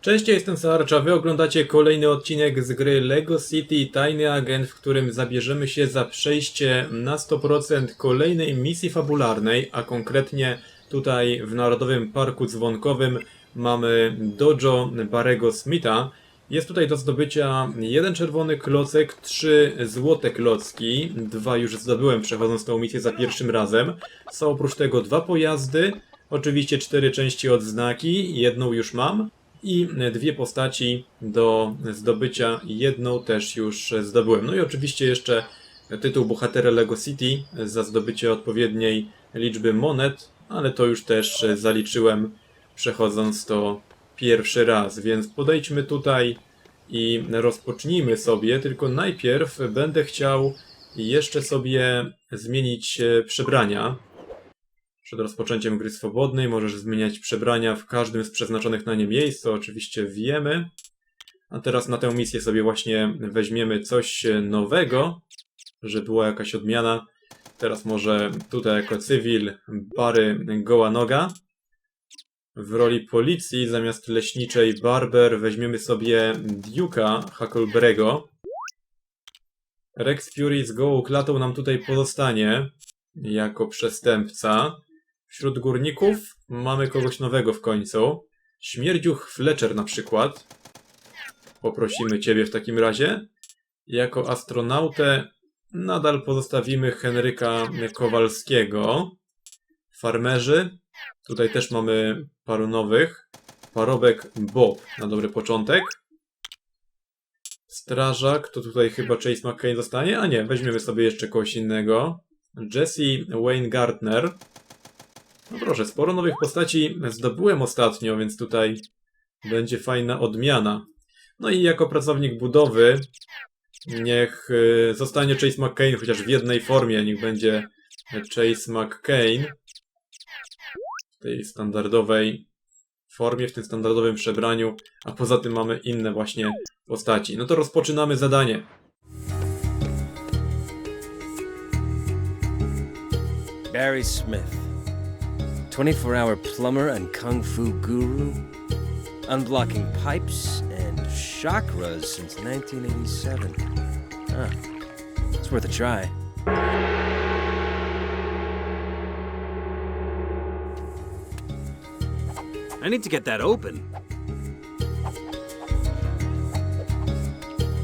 Cześć, ja jestem Sarcza, wy oglądacie kolejny odcinek z gry LEGO City Tajny Agent, w którym zabierzemy się za przejście na 100% kolejnej misji fabularnej, a konkretnie tutaj w Narodowym Parku Dzwonkowym mamy dojo Barego Smitha. Jest tutaj do zdobycia jeden czerwony klocek, trzy złote klocki, dwa już zdobyłem przechodząc tą misję za pierwszym razem. Są oprócz tego dwa pojazdy, oczywiście cztery części odznaki, jedną już mam i dwie postaci do zdobycia, jedną też już zdobyłem. No i oczywiście jeszcze tytuł bohatera Lego City za zdobycie odpowiedniej liczby monet, ale to już też zaliczyłem przechodząc to pierwszy raz, więc podejdźmy tutaj i rozpocznijmy sobie, tylko najpierw będę chciał jeszcze sobie zmienić e, przebrania. Przed rozpoczęciem gry swobodnej możesz zmieniać przebrania w każdym z przeznaczonych na nie miejsc, to oczywiście wiemy. A teraz na tę misję sobie właśnie weźmiemy coś nowego, że była jakaś odmiana. Teraz może tutaj jako cywil Bary Goła Noga. W roli policji zamiast leśniczej Barber weźmiemy sobie Duke'a Huckleberry'ego. Rex Fury z gołą klatą nam tutaj pozostanie jako przestępca. Wśród górników mamy kogoś nowego w końcu. Śmierdziuch Fletcher na przykład. Poprosimy ciebie w takim razie. Jako astronautę nadal pozostawimy Henryka Kowalskiego. Farmerzy. Tutaj też mamy paru nowych. Parobek Bob na dobry początek. Strażak, to tutaj chyba Chase McCain zostanie? A nie, weźmiemy sobie jeszcze kogoś innego. Jesse Wayne Gardner. No proszę, sporo nowych postaci zdobyłem ostatnio, więc tutaj będzie fajna odmiana. No i jako pracownik budowy niech y, zostanie Chase McCain chociaż w jednej formie, niech będzie Chase McCain w tej standardowej formie, w tym standardowym przebraniu, a poza tym mamy inne właśnie postaci. No to rozpoczynamy zadanie. Barry Smith, 24 hour plumber and kung fu guru, unblocking pipes and chakras since 1987. Huh. Ah, it's worth a try. I need to get that open.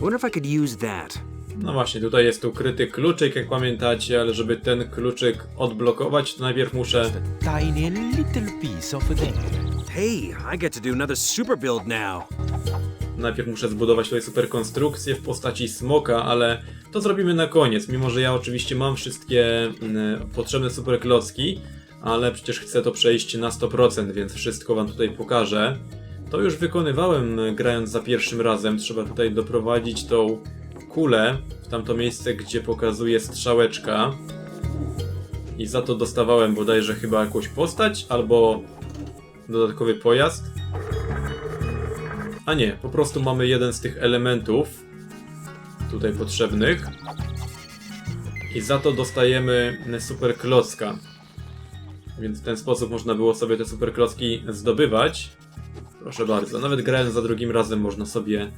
Wonder if I could use that. No właśnie, tutaj jest ukryty kluczyk, jak pamiętacie, ale żeby ten kluczyk odblokować, to najpierw muszę tiny little piece of the Hey, I get to do another super build now. Najpierw muszę zbudować tutaj super konstrukcję w postaci smoka, ale to zrobimy na koniec. Mimo, że ja oczywiście mam wszystkie mm, potrzebne super klocki, ale przecież chcę to przejść na 100%, więc wszystko wam tutaj pokażę. To już wykonywałem grając za pierwszym razem. Trzeba tutaj doprowadzić tą kulę w tamto miejsce, gdzie pokazuje strzałeczka. I za to dostawałem bodajże chyba jakąś postać albo dodatkowy pojazd. A nie, po prostu mamy jeden z tych elementów tutaj potrzebnych. I za to dostajemy super klocka. Więc w ten sposób można było sobie te super klocki zdobywać. Proszę bardzo, nawet grając za drugim razem można sobie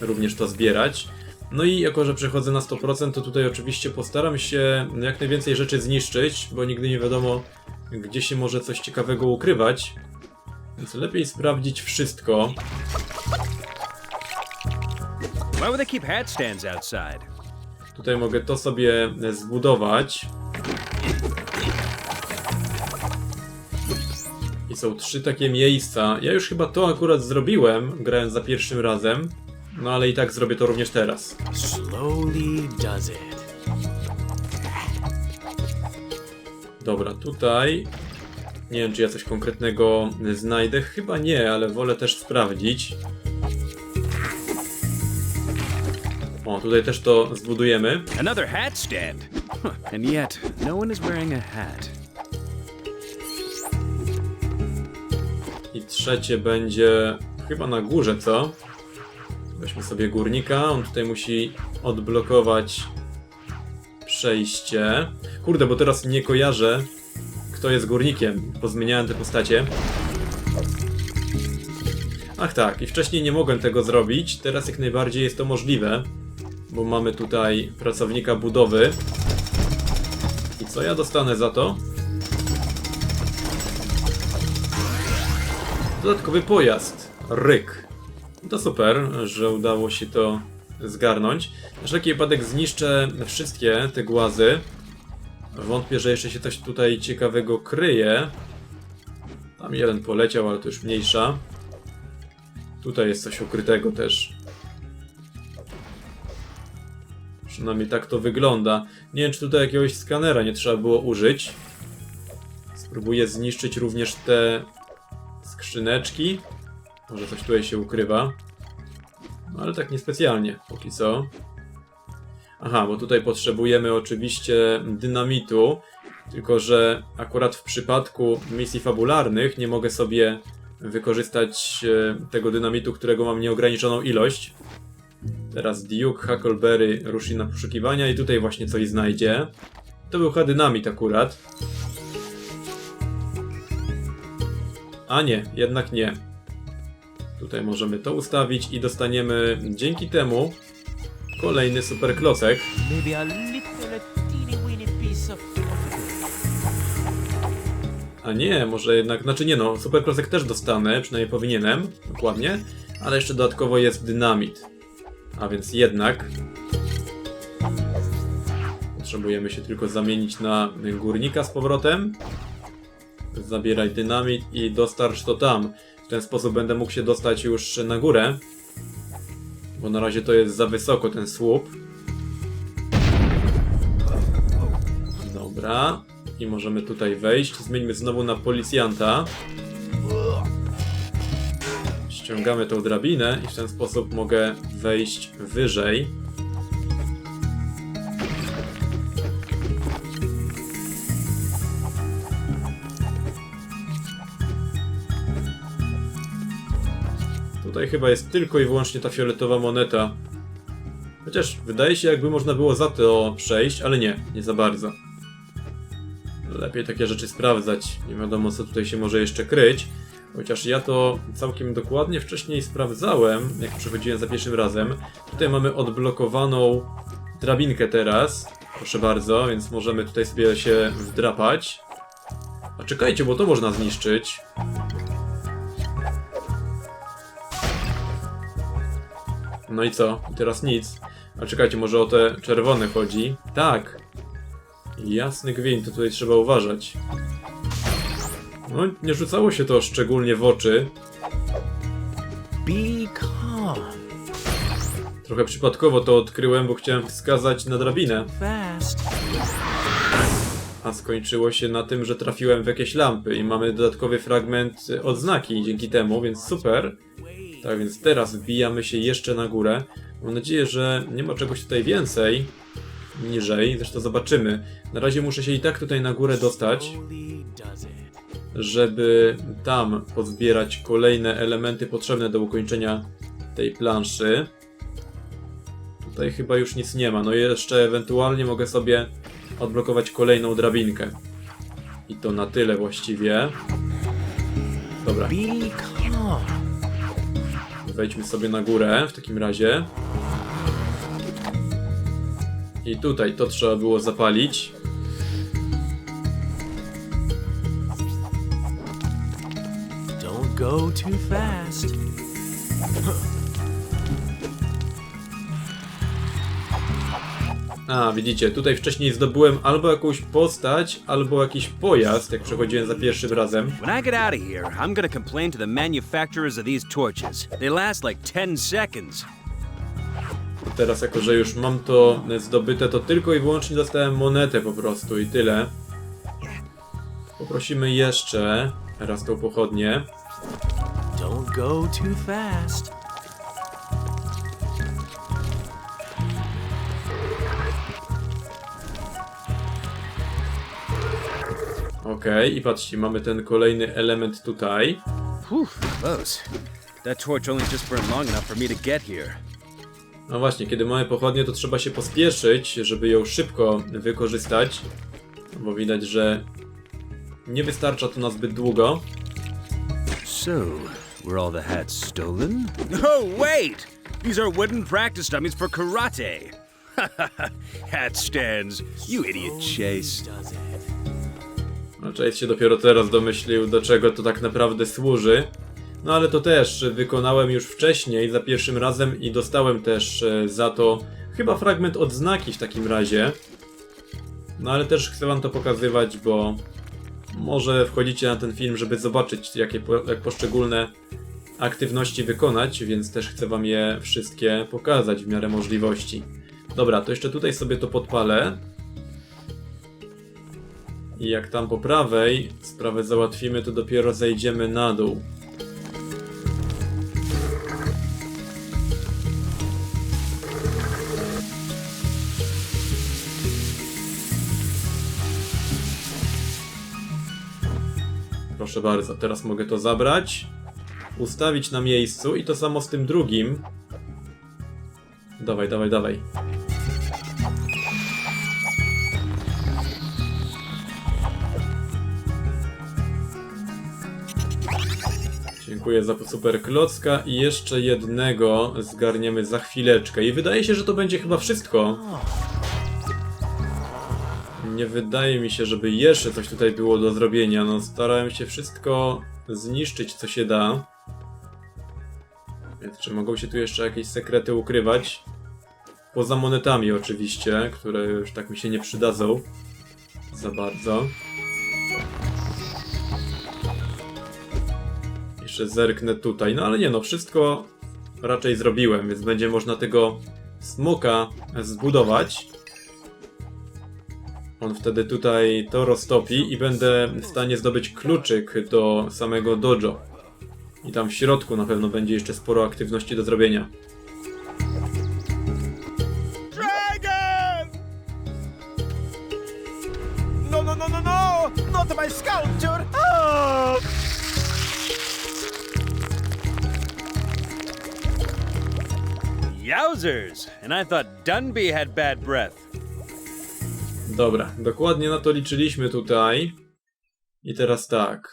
również to zbierać. No i jako, że przechodzę na 100%, to tutaj oczywiście postaram się jak najwięcej rzeczy zniszczyć, bo nigdy nie wiadomo, gdzie się może coś ciekawego ukrywać. Więc lepiej sprawdzić wszystko. Tutaj mogę to sobie zbudować. I są trzy takie miejsca. Ja już chyba to akurat zrobiłem, grając za pierwszym razem. No ale i tak zrobię to również teraz. slowly does it. Dobra, tutaj. Nie wiem, czy ja coś konkretnego znajdę. Chyba nie, ale wolę też sprawdzić. O, tutaj też to zbudujemy. Another hat stand. Huh, And yet, no one is wearing a hat. I trzecie będzie chyba na górze, co? Weźmy sobie górnika, on tutaj musi odblokować przejście. Kurde, bo teraz nie kojarzę, kto jest górnikiem. Pozmieniałem te postacie. Ach tak, i wcześniej nie mogłem tego zrobić, teraz jak najbardziej jest to możliwe, bo mamy tutaj pracownika budowy. I co ja dostanę za to? Dodatkowy pojazd. Ryk. To super, że udało się to zgarnąć. Na wszelki wypadek zniszczę wszystkie te głazy. Wątpię, że jeszcze się coś tutaj ciekawego kryje. Tam jeden poleciał, ale to już mniejsza. Tutaj jest coś ukrytego też. Przynajmniej tak to wygląda. Nie wiem, czy tutaj jakiegoś skanera nie trzeba było użyć. Spróbuję zniszczyć również te skrzyneczki. Może coś tutaj się ukrywa. No ale tak niespecjalnie, póki co. Aha, bo tutaj potrzebujemy oczywiście dynamitu. Tylko, że akurat w przypadku misji fabularnych nie mogę sobie wykorzystać e, tego dynamitu, którego mam nieograniczoną ilość. Teraz Duke, Huckleberry ruszy na poszukiwania i tutaj właśnie coś znajdzie. To był chyba dynamit akurat. A nie, jednak nie. Tutaj możemy to ustawić i dostaniemy dzięki temu kolejny super klocek. A nie, może jednak, znaczy nie no, super klocek też dostanę, przynajmniej powinienem, dokładnie, ale jeszcze dodatkowo jest dynamit. A więc jednak potrzebujemy się tylko zamienić na górnika z powrotem. Zabieraj dynamit i dostarcz to tam. Ten sposób będę mógł się dostać już na górę. Bo na razie to jest za wysoko ten słup. Dobra. I możemy tutaj wejść. Zmieńmy znowu na policjanta. Ściągamy tą drabinę i w ten sposób mogę wejść wyżej. Tutaj chyba jest tylko i wyłącznie ta fioletowa moneta. Chociaż wydaje się, jakby można było za to przejść, ale nie, nie za bardzo. Lepiej takie rzeczy sprawdzać. Nie wiadomo, co tutaj się może jeszcze kryć. Chociaż ja to całkiem dokładnie wcześniej sprawdzałem, jak przychodziłem za pierwszym razem. Tutaj mamy odblokowaną drabinkę teraz. Proszę bardzo, więc możemy tutaj sobie się wdrapać. A czekajcie, bo to można zniszczyć. No i co? Teraz nic. A czekajcie, może o te czerwone chodzi? Tak. Jasny gwint, to tutaj trzeba uważać. No, nie rzucało się to szczególnie w oczy. Trochę przypadkowo to odkryłem, bo chciałem wskazać na drabinę. A skończyło się na tym, że trafiłem w jakieś lampy i mamy dodatkowy fragment odznaki dzięki temu, więc super. Tak więc teraz wbijamy się jeszcze na górę. Mam nadzieję, że nie ma czegoś tutaj więcej. Niżej, zresztą zobaczymy. Na razie muszę się i tak tutaj na górę dostać, żeby tam pozbierać kolejne elementy potrzebne do ukończenia tej planszy. Tutaj chyba już nic nie ma. No jeszcze ewentualnie mogę sobie odblokować kolejną drabinkę. I to na tyle właściwie. Dobra. Wejdźmy sobie na górę w takim razie. I tutaj to trzeba było zapalić. Don't go too fast. A, widzicie, tutaj wcześniej zdobyłem albo jakąś postać, albo jakiś pojazd, jak przechodziłem za pierwszym razem. When I get out of here, I'm gonna complain to the manufacturers of these torches. They last like 10 seconds. Teraz, jako że już mam to zdobyte, to tylko i wyłącznie dostałem monetę po prostu i tyle. Poprosimy jeszcze raz tą pochodnię. Don't go too fast. Okej, i patrzcie, mamy ten kolejny element tutaj. Whew, close. That torch only just burned long enough for me to get here. No właśnie, kiedy mamy pochodnię, to trzeba się pospieszyć, żeby ją szybko wykorzystać. Bo widać, że nie wystarcza to na zbyt długo. So, Were all the hats stolen? Oh, wait! These are wooden practice dummies for karate. Hat stands. You idiot, Chase. No, Chase się dopiero teraz domyślił, do czego to tak naprawdę służy. No ale to też wykonałem już wcześniej, za pierwszym razem i dostałem też e, za to chyba fragment odznaki w takim razie. No ale też chcę wam to pokazywać, bo może wchodzicie na ten film, żeby zobaczyć jakie po, jak poszczególne aktywności wykonać, więc też chcę wam je wszystkie pokazać w miarę możliwości. Dobra, to jeszcze tutaj sobie to podpalę. I jak tam po prawej sprawę załatwimy, to dopiero zejdziemy na dół. Proszę bardzo, teraz mogę to zabrać, ustawić na miejscu i to samo z tym drugim. Dawaj, dawaj, dawaj. Dziękuję za super klocka i jeszcze jednego zgarniemy za chwileczkę. I wydaje się, że to będzie chyba wszystko. Nie wydaje mi się, żeby jeszcze coś tutaj było do zrobienia. No, starałem się wszystko zniszczyć, co się da. Więc czy mogą się tu jeszcze jakieś sekrety ukrywać? Poza monetami oczywiście, które już tak mi się nie przydadzą. Za bardzo. Jeszcze zerknę tutaj. No ale nie no, wszystko raczej zrobiłem, więc będzie można tego smoka zbudować. On wtedy tutaj to roztopi i będę w stanie zdobyć kluczyk do samego dojo. I tam w środku na pewno będzie jeszcze sporo aktywności do zrobienia. Yowzers! And I thought Dunby had bad breath. Dobra, dokładnie na to liczyliśmy tutaj. I teraz tak.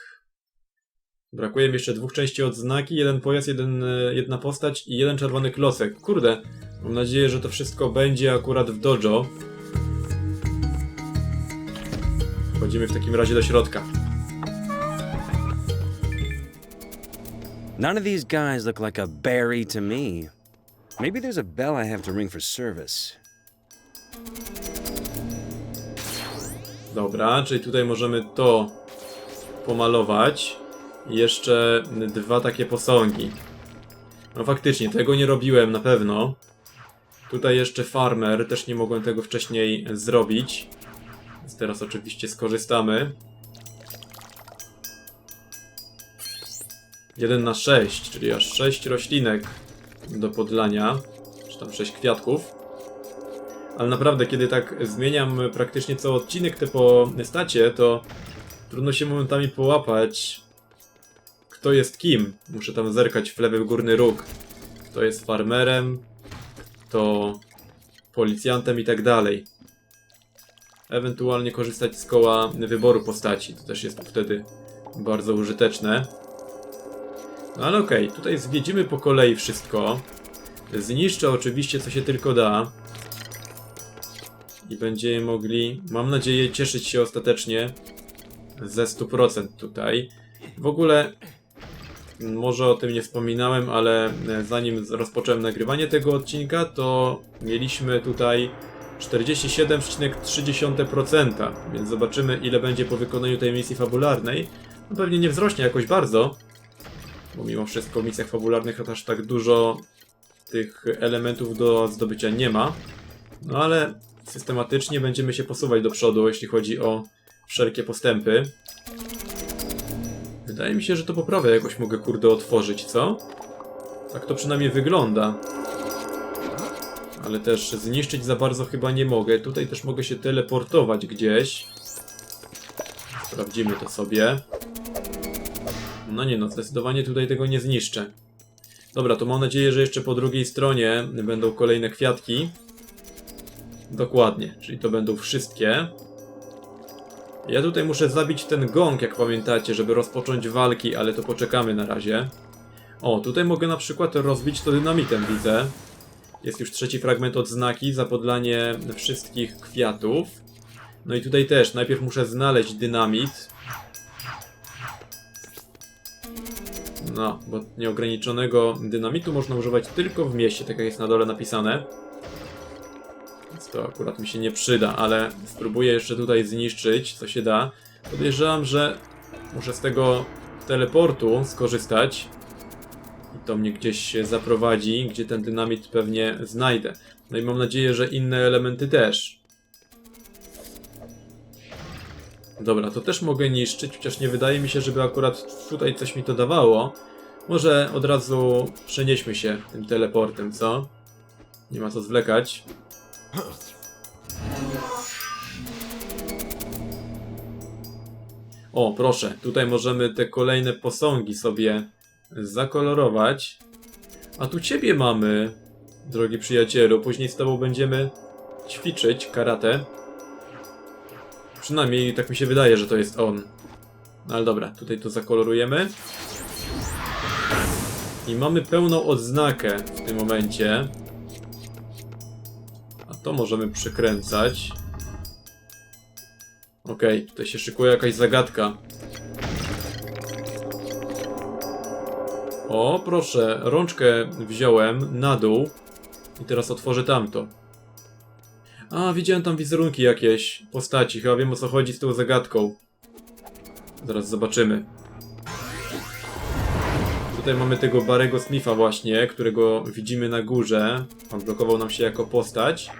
Brakuje mi jeszcze dwóch części odznaki, jeden pojazd, jeden, e, jedna postać i jeden czerwony klocek. Kurde, mam nadzieję, że to wszystko będzie akurat w dojo. Wchodzimy w takim razie do środka. None of these guys look like a Barry to me. Maybe there's a bell I have to ring for service. Dobra, czyli tutaj możemy to pomalować. I jeszcze dwa takie posągi. No faktycznie, tego nie robiłem na pewno. Tutaj jeszcze farmer, też nie mogłem tego wcześniej zrobić. Więc teraz oczywiście skorzystamy. 1 na 6, czyli aż 6 roślinek do podlania, czy tam 6 kwiatków. Ale naprawdę, kiedy tak zmieniam praktycznie co odcinek te postacie, to trudno się momentami połapać, kto jest kim. Muszę tam zerkać w lewy górny róg. Kto jest farmerem, kto policjantem i tak dalej. Ewentualnie korzystać z koła wyboru postaci. To też jest wtedy bardzo użyteczne. No ale okej, tutaj zwiedzimy po kolei wszystko. Zniszczę oczywiście co się tylko da. I będziemy mogli, mam nadzieję, cieszyć się ostatecznie ze 100% tutaj. W ogóle, może o tym nie wspominałem, ale e, zanim rozpocząłem nagrywanie tego odcinka, to mieliśmy tutaj 47,3%, więc zobaczymy ile będzie po wykonaniu tej misji fabularnej. No pewnie nie wzrośnie jakoś bardzo, bo mimo wszystko w misjach fabularnych aż tak dużo tych elementów do zdobycia nie ma. No ale systematycznie będziemy się posuwać do przodu, jeśli chodzi o wszelkie postępy. Wydaje mi się, że to poprawę jakoś mogę kurde otworzyć, co? Tak to przynajmniej wygląda. Ale też zniszczyć za bardzo chyba nie mogę. Tutaj też mogę się teleportować gdzieś. Sprawdzimy to sobie. No nie no, zdecydowanie tutaj tego nie zniszczę. Dobra, to mam nadzieję, że jeszcze po drugiej stronie będą kolejne kwiatki. Dokładnie, czyli to będą wszystkie. Ja tutaj muszę zabić ten gong, jak pamiętacie, żeby rozpocząć walki, ale to poczekamy na razie. O, tutaj mogę na przykład rozbić to dynamitem, widzę. Jest już trzeci fragment odznaki za podlanie wszystkich kwiatów. No i tutaj też, najpierw muszę znaleźć dynamit. No, bo nieograniczonego dynamitu można używać tylko w mieście, tak jak jest na dole napisane. Więc to akurat mi się nie przyda, ale spróbuję jeszcze tutaj zniszczyć, co się da. Podejrzewam, że muszę z tego teleportu skorzystać. I to mnie gdzieś zaprowadzi, gdzie ten dynamit pewnie znajdę. No i mam nadzieję, że inne elementy też. Dobra, to też mogę niszczyć, chociaż nie wydaje mi się, żeby akurat tutaj coś mi to dawało. Może od razu przenieśmy się tym teleportem, co? Nie ma co zwlekać. O, proszę, tutaj możemy te kolejne posągi sobie zakolorować. A tu ciebie mamy, drogi przyjacielu. Później z tobą będziemy ćwiczyć karate. Przynajmniej tak mi się wydaje, że to jest on. No ale dobra, tutaj to zakolorujemy. I mamy pełną odznakę w tym momencie. A to możemy przykręcać. Okej, tutaj się szykuje jakaś zagadka. O, proszę, rączkę wziąłem na dół i teraz otworzę tamto. A, widziałem tam wizerunki jakieś postaci, chyba wiem o co chodzi z tą zagadką. Zaraz zobaczymy. Tutaj mamy tego Barego Smitha właśnie, którego widzimy na górze. Odblokował nam się jako postać.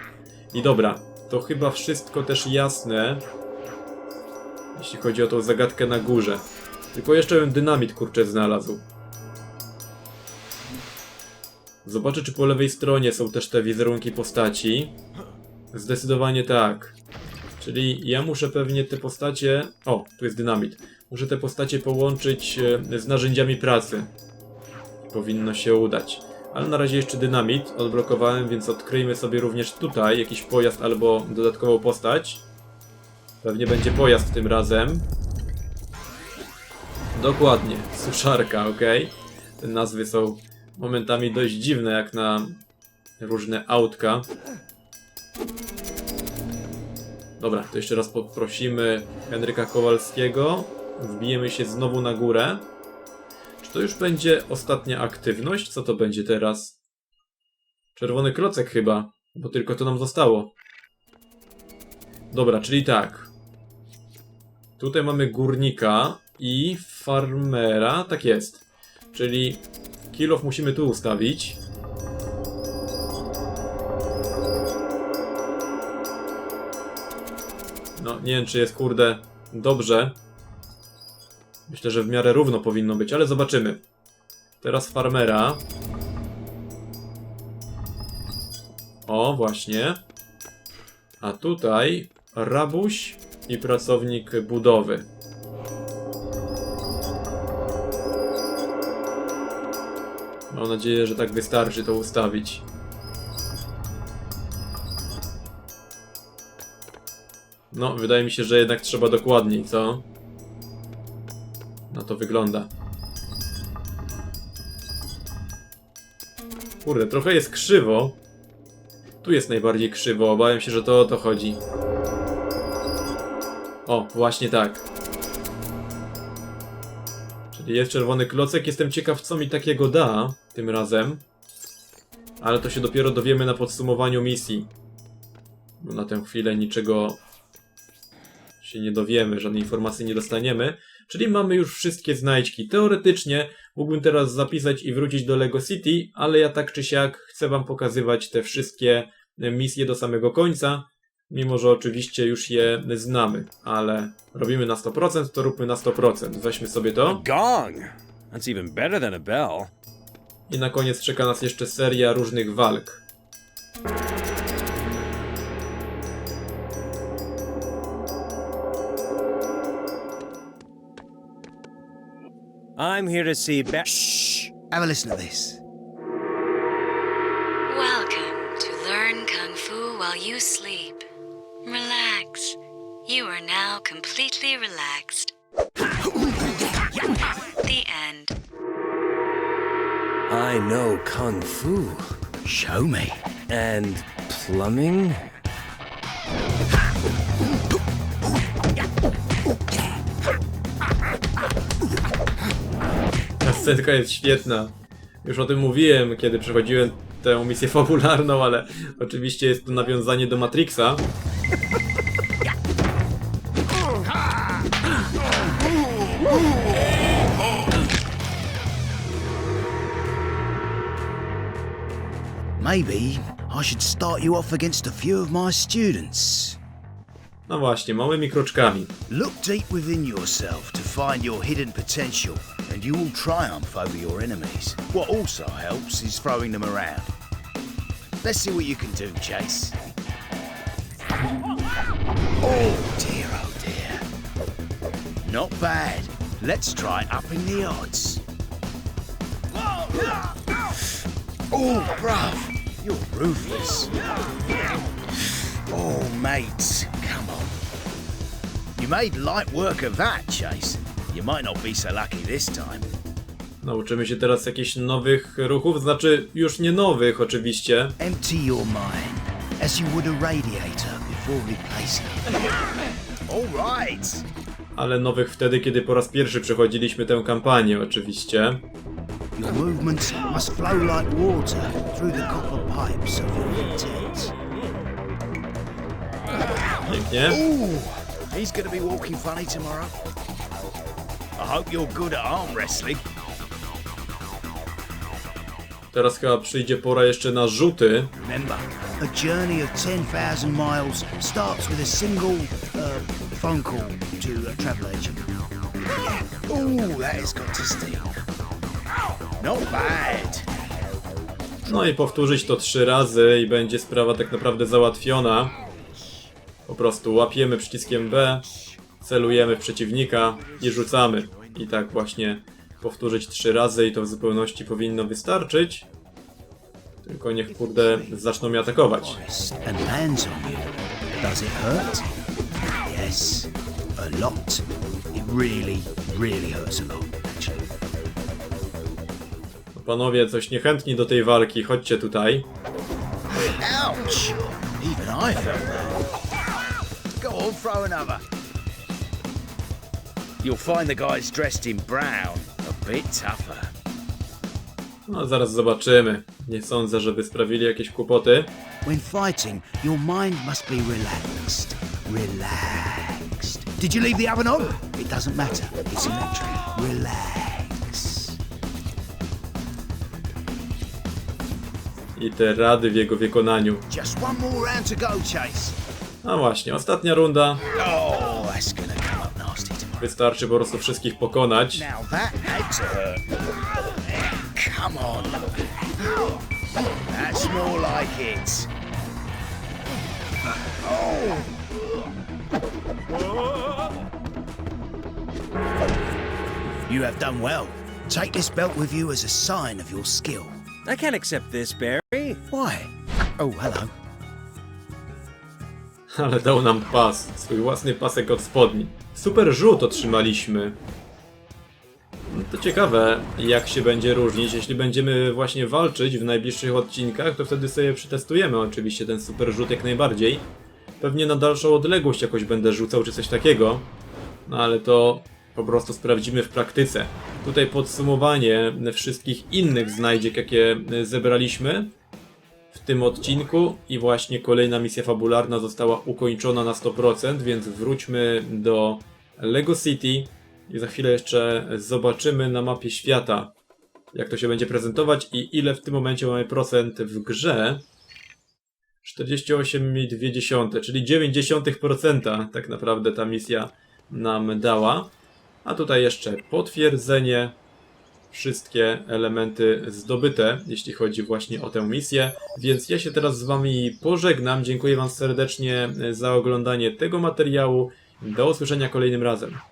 I dobra, to chyba wszystko też jasne, jeśli chodzi o tą zagadkę na górze. Tylko jeszcze bym dynamit kurczę znalazł. Zobaczę, czy po lewej stronie są też te wizerunki postaci. Zdecydowanie tak. Czyli ja muszę pewnie te postacie... O, tu jest dynamit. Muszę te postacie połączyć e, z narzędziami pracy. Powinno się udać. Ale na razie jeszcze dynamit odblokowałem, więc odkryjmy sobie również tutaj jakiś pojazd albo dodatkową postać. Pewnie będzie pojazd tym razem. Dokładnie, suszarka, ok. Te nazwy są momentami dość dziwne, jak na różne autka. Dobra, to jeszcze raz poprosimy Henryka Kowalskiego. Wbijemy się znowu na górę. To już będzie ostatnia aktywność? Co to będzie teraz? Czerwony klocek chyba, bo tylko to nam zostało. Dobra, czyli tak. Tutaj mamy górnika i farmera, tak jest. Czyli kilof musimy tu ustawić. No, nie wiem czy jest kurde dobrze. Myślę, że w miarę równo powinno być, ale zobaczymy. Teraz farmera. O, właśnie. A tutaj rabuś i pracownik budowy. Mam nadzieję, że tak wystarczy to ustawić. No, wydaje mi się, że jednak trzeba dokładniej, co? To wygląda. Kurde, trochę jest krzywo. Tu jest najbardziej krzywo, obawiam się, że to o to chodzi. O, właśnie tak. Czyli jest czerwony klocek. Jestem ciekaw, co mi takiego da tym razem. Ale to się dopiero dowiemy na podsumowaniu misji. Bo na tę chwilę niczego się nie dowiemy, żadnej informacji nie dostaniemy. Czyli mamy już wszystkie znajdźki. Teoretycznie mógłbym teraz zapisać i wrócić do Lego City, ale ja tak czy siak chcę wam pokazywać te wszystkie misje do samego końca. Mimo, że oczywiście już je znamy, ale robimy na 100%, to róbmy na 100%. Weźmy sobie to. Gong! That's even better than a bell. I na koniec czeka nas jeszcze seria różnych walk. I'm here to see Ba- Shh! Have a listen to this. Welcome to Learn Kung Fu While You Sleep. Relax. You are now completely relaxed. the end. I know kung fu Show me. and plumbing. Scenka jest świetna. Już o tym mówiłem, kiedy przechodziłem tę misję fabularną, ale oczywiście jest to nawiązanie do Matrixa. Maybe I should start you off against a few of my students. No właśnie, małymi kroczkami. Look deep within yourself to find your hidden potential, and you will triumph over your enemies. What also helps is throwing them around. Let's see what you can do, Chase. Oh dear, oh dear. Not bad. Let's try upping the odds. Oh, bruv, you're ruthless. Oh, mates, come on. You made light work of that, Chase. You might not be so lucky this time. Nauczymy się teraz jakichś nowych ruchów, znaczy już nie nowych oczywiście, Empty your mind as you would a radiator before replacing it. All right. ale nowych wtedy, kiedy po raz pierwszy przechodziliśmy tę kampanię oczywiście. Your movements must flow like water through the copper pipes of your intent. Pięknie. Ooh, he's gonna be walking funny tomorrow. I hope you're good at arm wrestling. Teraz chyba przyjdzie pora jeszcze na rzuty. Remember, a journey of 10,000 miles starts with a single uh, phone call to a travel agent. Ooh, that has got to sting. Not bad. No i powtórzyć to trzy razy i będzie sprawa tak naprawdę załatwiona. Po prostu łapiemy przyciskiem B, celujemy w przeciwnika i rzucamy. I tak właśnie powtórzyć trzy razy i to w zupełności powinno wystarczyć. Tylko niech kurde zaczną mnie atakować. Actually. Panowie, coś niechętni do tej walki, chodźcie tutaj. Ouch! Even I felt that. Go on, throw another. You'll find the guys dressed in brown a bit tougher. No zaraz zobaczymy. Nie sądzę, żeby sprawili jakieś kłopoty. When fighting, your mind must be relaxed. Relaxed. Did you leave the oven on? It doesn't matter. It's electric. Relax. I te rady w jego wykonaniu. Just one more round to go, Chase. A właśnie, ostatnia runda. Oh, Wystarczy po prostu wszystkich pokonać. It. Oh. You have done well. Take this belt with you as a sign of your skill. I can't accept this, Barry. Why? Oh, hello. Ale dał nam pas, swój własny pasek od spodni. Super rzut otrzymaliśmy. No To ciekawe, jak się będzie różnić. Jeśli będziemy właśnie walczyć w najbliższych odcinkach, to wtedy sobie przetestujemy oczywiście ten super rzut jak najbardziej. Pewnie na dalszą odległość jakoś będę rzucał czy coś takiego. No ale to po prostu sprawdzimy w praktyce. Tutaj podsumowanie wszystkich innych znajdziek, jakie zebraliśmy tym odcinku i właśnie kolejna misja fabularna została ukończona na 100%, więc wróćmy do Lego City i za chwilę jeszcze zobaczymy na mapie świata, jak to się będzie prezentować i ile w tym momencie mamy procent w grze. 48,2, czyli 0,9% tak naprawdę ta misja nam dała. A tutaj jeszcze potwierdzenie wszystkie elementy zdobyte, jeśli chodzi właśnie o tę misję. Więc ja się teraz z Wami pożegnam. Dziękuję Wam serdecznie za oglądanie tego materiału. Do usłyszenia kolejnym razem.